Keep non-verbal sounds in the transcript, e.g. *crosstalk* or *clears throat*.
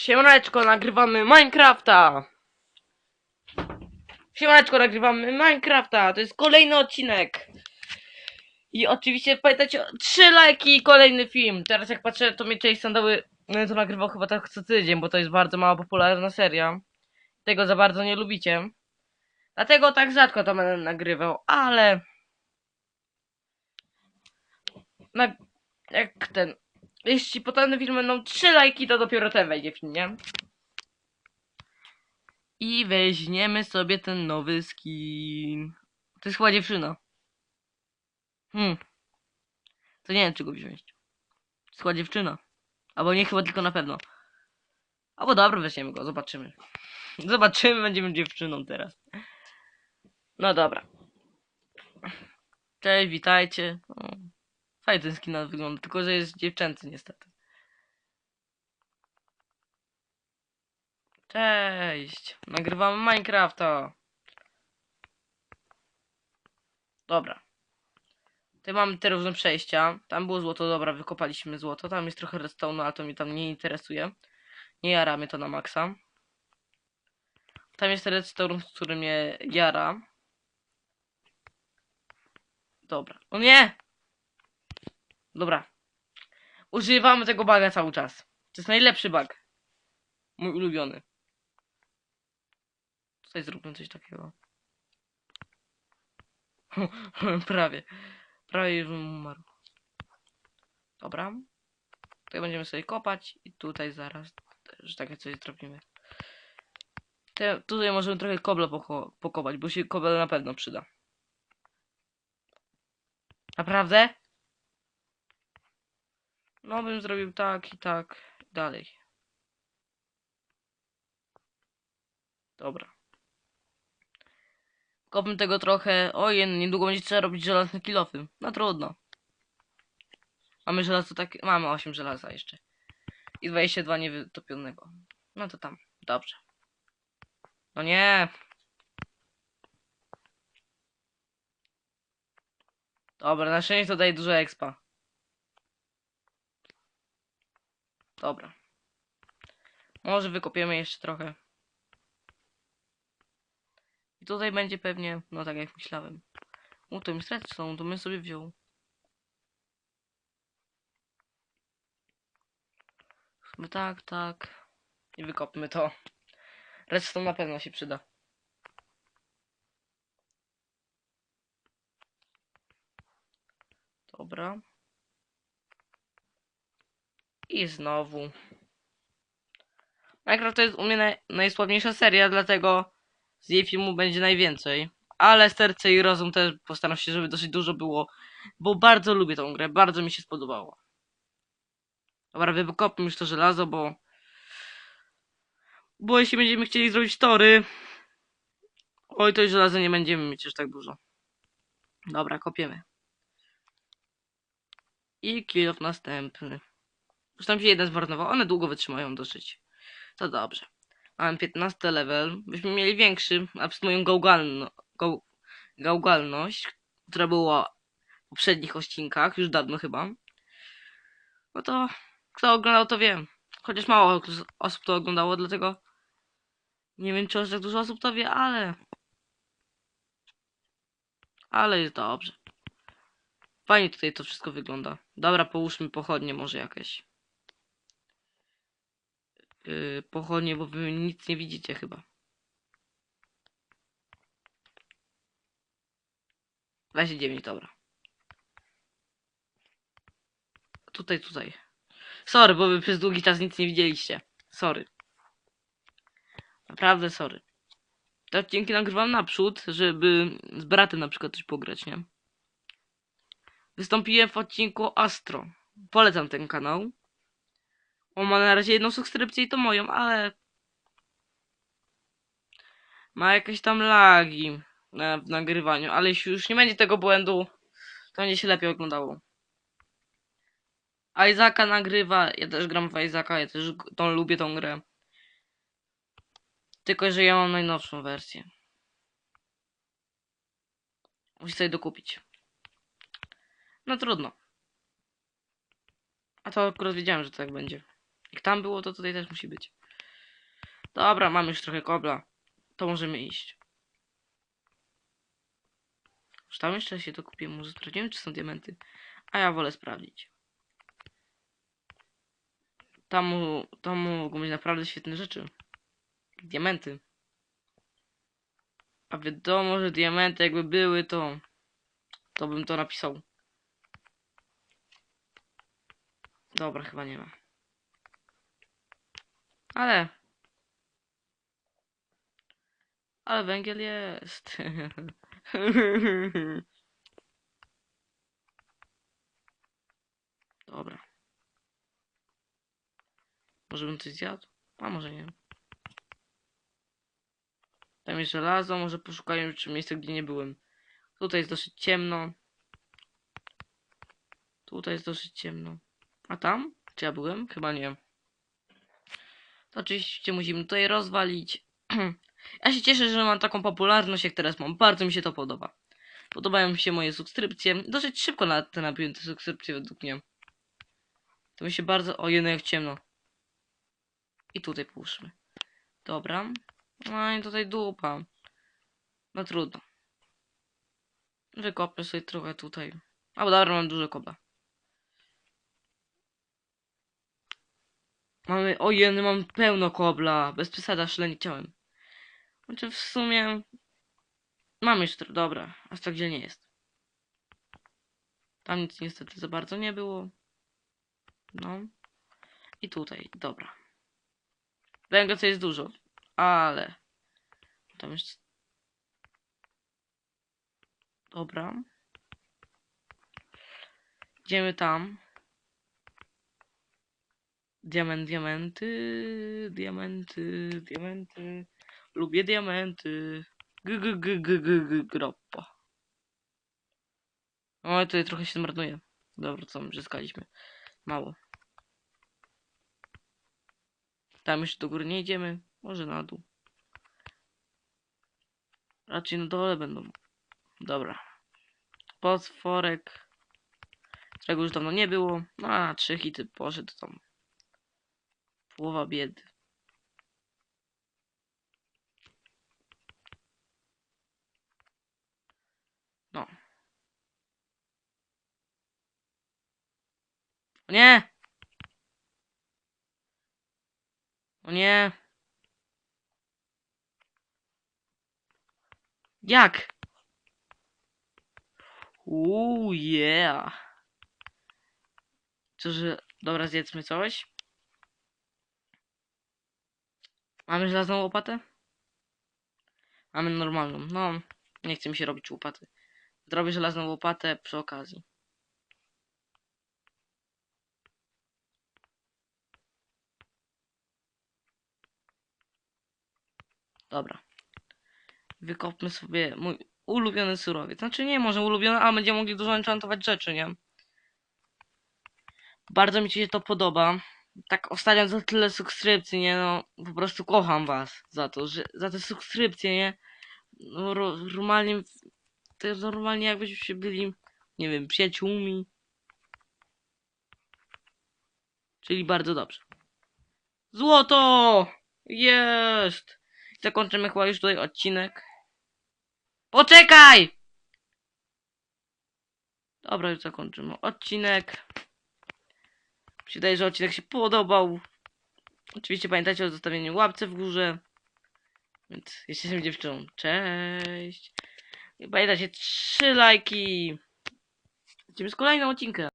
Siemaneczko, nagrywamy Minecrafta! Siemaneczko, nagrywamy Minecrafta! To jest kolejny odcinek! I oczywiście pamiętajcie, trzy lajki i kolejny film. Teraz jak patrzę, to mnie część sandały no to nagrywał chyba tak co tydzień, bo to jest bardzo mało popularna seria. Tego za bardzo nie lubicie. Dlatego tak rzadko to będę nagrywał, ale... Na... Jak ten... Jeśli potem film będą 3 lajki, to dopiero ten wejdzie film, nie? I weźmiemy sobie ten nowy skin. To jest chyba dziewczyna. Hmm. To nie wiem, czy go wziąć. To jest chyba dziewczyna. Albo nie chyba tylko na pewno. Albo dobra, weźmiemy go, zobaczymy. Zobaczymy, będziemy dziewczyną teraz. No dobra. Cześć, witajcie. O, Fajny ten skin wygląda, tylko że jest dziewczęcy niestety. Cześć, nagrywamy Minecrafta. Dobra. Tutaj mamy te różne przejścia. Tam było złoto, dobra, wykopaliśmy złoto. Tam jest trochę redstone, ale to mnie tam nie interesuje. Nie jara mnie to na maksa. Tam jest redstone, który mnie jara. Dobra. O nie! Dobra. Używamy tego baga cały czas. To jest najlepszy bug. Mój ulubiony. Tutaj zróbmy coś takiego. *laughs* Prawie. Prawie już umarł. Dobra. Tutaj będziemy sobie kopać i tutaj zaraz też takie coś zrobimy. Te, tutaj możemy trochę koble poko pokopać, bo się kobel na pewno przyda. Naprawdę? No bym zrobił tak i tak dalej. Dobra. Kopmy tego trochę. Ojej, niedługo będzie trzeba robić żelazne kilofy. No trudno. Mamy żelazo tak. Mamy 8 żelaza jeszcze. I 22 niewytopionego. No to tam. Dobrze. No nie. Dobra, na szczęście to daje dużo expa. Dobra. Może wykopiemy jeszcze trochę. I tutaj będzie pewnie, no tak jak myślałem. U, to jest redstone, to bym sobie wziął. Zróbmy tak, tak. I wykopmy to. Redstone na pewno się przyda. Dobra. I znowu. Minecraft to jest u mnie naj, seria, dlatego z jej filmu będzie najwięcej. Ale serce i rozum też postaram się, żeby dosyć dużo było, bo bardzo lubię tą grę, bardzo mi się spodobało. Dobra, wykopmy już to żelazo, bo... Bo jeśli będziemy chcieli zrobić tory... Oj, to już żelaza nie będziemy mieć już tak dużo. Dobra, kopiemy. I kill następny. Już tam się jeden zmarnował, one długo wytrzymają dosyć. To dobrze. Mam 15 level. Byśmy mieli większy, a przez moją gałgalno, gał, gałgalność, która była w poprzednich odcinkach, już dawno chyba. No to kto oglądał to wie. Chociaż mało osób to oglądało, dlatego nie wiem czy aż tak dużo osób to wie, ale ale jest dobrze. Fajnie tutaj to wszystko wygląda. Dobra, połóżmy pochodnie może jakieś. Yy, pochodnie, bo wy nic nie widzicie chyba. 29, dobra. Tutaj, tutaj. Sorry, bo wy przez długi czas nic nie widzieliście. Sorry. Naprawdę sorry. Te odcinki nagrywam naprzód, żeby z bratem na przykład coś pograć, nie? Wystąpiłem w odcinku Astro. Polecam ten kanał. On ma na razie jedną subskrypcję i to moją, ale... Ma jakieś tam lagi na, w nagrywaniu, ale jeśli już nie będzie tego błędu, to będzie się lepiej oglądało. Isaaca nagrywa, ja też gram w Isaaca, ja też tą, lubię tą grę. Tylko, że ja mam najnowszą wersję. Muszę sobie dokupić. No trudno. A to akurat wiedziałem, że tak będzie. Jak tam było, to tutaj też musi być. Dobra, mamy już trochę kobla. To możemy iść. Już tam jeszcze się to kupię. Może sprawdzimy, czy są diamenty. A ja wolę sprawdzić. Tam, tam mogą być naprawdę świetne rzeczy. Diamenty. A wiadomo, że diamenty jakby były, to... To bym to napisał. Dobra, chyba nie ma. Ale... Ale węgiel jest. *laughs* Dobra. Może bym coś zjadł? A może nie. Tam jest żelazo, może poszukajmy czy miejsca, gdzie nie byłem. Tutaj jest dosyć ciemno. Tutaj jest dosyć ciemno. A tam? Czy ja byłem? Chyba nie. To oczywiście musimy tutaj rozwalić. *clears throat* ja się cieszę, że mam taką popularność, jak teraz mam. Bardzo mi się to podoba. Podobają mi się moje subskrypcje. Dosyć szybko na te nabiłem subskrypcje według mnie. To mi się bardzo... O, jedno jak ciemno. I tutaj połóżmy. Dobra. No i tutaj dupa. No trudno. Wykopię sobie trochę tutaj. A bo dobra, mam dużo koba. Mamy, o jeny, mam pełno kobla. Bez przesada, szle nie chciałem. Znaczy w sumie... Mam tro- dobra. Aż tak gdzie nie jest. Tam nic niestety za bardzo nie było. No. I tutaj, dobra. Węgla to jest dużo, ale... Tam jeszcze... Dobra. Idziemy tam. Diament, diamenty, diamenty, diamenty. Lubię diamenty. G, g, g, g, g, g, groppa. O, tutaj trochę się zmarnuje. Dobra, co my zyskaliśmy? Mało. Tam jeszcze do góry nie idziemy. Może na dół. Raczej na dole będą. Dobra. Potworek. Którego już dawno nie było. No, a trzy hity poszedł tam. Połowa biedy. No. O nie! O nie! Jak? Uuu, yeah. Co, że... Dobra, zjedzmy coś. Mamy żelazną łopatę? Mamy normalną. No, nie chce mi się robić łopaty. Zrobię żelazną łopatę przy okazji. Dobra. Wykopmy sobie mój ulubiony surowiec. Znaczy nie, może ulubiony, ale będziemy mogli dużo enchantować rzeczy, nie? Bardzo mi się to podoba. Tak ostatnio za tyle subskrypcji, nie no. Po prostu kocham was za to, że za te subskrypcje, nie? No, ro- normalnie, to jest normalnie jakbyśmy byli, nie wiem, przyjaciółmi. Czyli bardzo dobrze. Złoto! Jest! Zakończymy chyba już tutaj odcinek. Poczekaj! Dobra, już zakończymy odcinek. Mi się Wydaje, że odcinek się podobał. Oczywiście pamiętajcie o zostawieniu łapce w górze. Więc jeśli jestem dziewczyną, cześć. I pamiętajcie, trzy lajki. Lecimy z kolejnym odcinkiem.